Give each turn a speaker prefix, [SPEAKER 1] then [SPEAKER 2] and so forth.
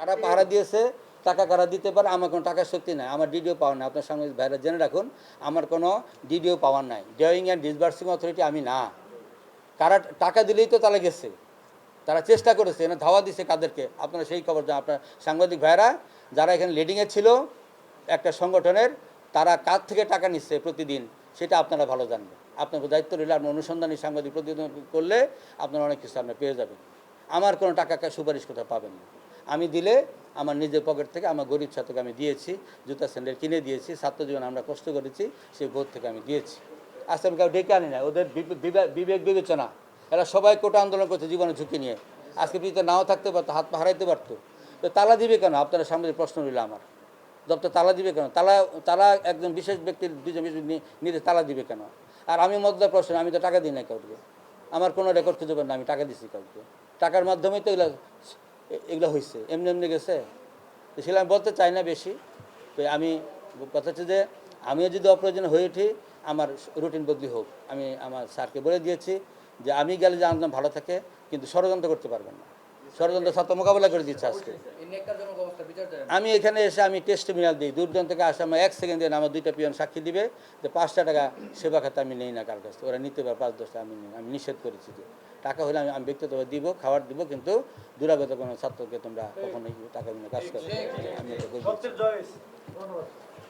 [SPEAKER 1] কারা পাহারা দিয়েছে, টাকা কারা দিতে পারে, আমার কোনো টাকার শক্তি নাই, আমার ডিডিও পাওয়ার নাই। আপনার সঙ্গে ভাইরা জেনে রাখুন, আমার কোনো ডিডিও পাওয়ার নাই। ড্রয়িং অ্যান্ড ডিসবার্সিং অথরিটি আমি না। কারা টাকা দিলেই তো তারা গেছে। তারা চেষ্টা করেছে, এনে ধাওয়া দিছে কাদেরকে। আপনারা সেই খবর জানেন, আপনার সাংবাদিক ভাইরা যারা এখানে লিডিংয়ে ছিল, একটা সংগঠনের, তারা কার থেকে টাকা নিচ্ছে প্রতিদিন, সেটা আপনারা ভালো জানবেন। আপনার দায়িত্ব রইলে আপনি অনুসন্ধানী সাংবাদিক প্রতিদিন করলে আপনারা অনেক কিছু আপনি পেয়ে যাবেন। আমার কোনো টাকা সুপারিশ কোথাও পাবেন না। আমি দিলে আমার নিজের পকেট থেকে আমার গরিব ছাত্রকে আমি দিয়েছি, জুতা, স্যান্ডেল কিনে দিয়েছি, ছাত্র জীবনে আমরা কষ্ট করেছি, সেই বোধ থেকে আমি দিয়েছি। আজকে আমি কাউ ডেকে আনি না, ওদের বিবে- বিবে- বিবেক বিবেচনা। এরা সবাই কোটা আন্দোলন করছে জীবনে ঝুঁকি নিয়ে। আজকে পৃথিবীতে নাও থাকতে পারতো, হাত পা হারাইতে পারতো। তো তালা দিবে কেন? আপনারা সামনে প্রশ্ন রইল আমার। দপ্তর তালা দিবে কেন? তালা তালা একজন বিশেষ ব্যক্তির দুজন নিজে তালা দিবে কেন? আর আমি মধ্যে প্রশ্ন, আমি তো টাকা দিই না কাউকে। আমার কোনো রেকর্ড খুঁজে পান না, আমি টাকা দিছি কাউকে। টাকার মাধ্যমেই তো এগুলো হয়েছে এমনি এমনি গেছে। তো সেটা আমি বলতে চাই না বেশি। তো আমি কথা হচ্ছে যে আমিও যদি অপ্রয়োজন হয়ে উঠি আমার রুটিন বদলি হোক। আমি আমার স্যারকে বলে দিয়েছি যে আমি গেলে যে আন্দোলন ভালো থাকে কিন্তু ষড়যন্ত্র করতে পারবেন না। ষড়যন্ত্র ছাত্র মোকাবেলা করে দিচ্ছে আজকে। আমি এখানে এসে আমি টেস্টিমিনাল দিই। দূরদূরান্ত থেকে আসে আমার এক সেকেন্ড সেকেন্ডে আমার দুইটা পিয়ন সাক্ষী দিবে যে পাঁচটা টাকা সেবা খাতে আমি নেই না কার কাছ থেকে। ওরা নিতে পারে পাঁচ দশটা আমি নিই। আমি নিষেধ করেছি যে টাকা হলে আমি ব্যক্তিগতভাবে দিব খাবার দিব কিন্তু দূরাগত কোনো ছাত্রকে তোমরা কখনোই টাকা বিনা কাজ করবে আমি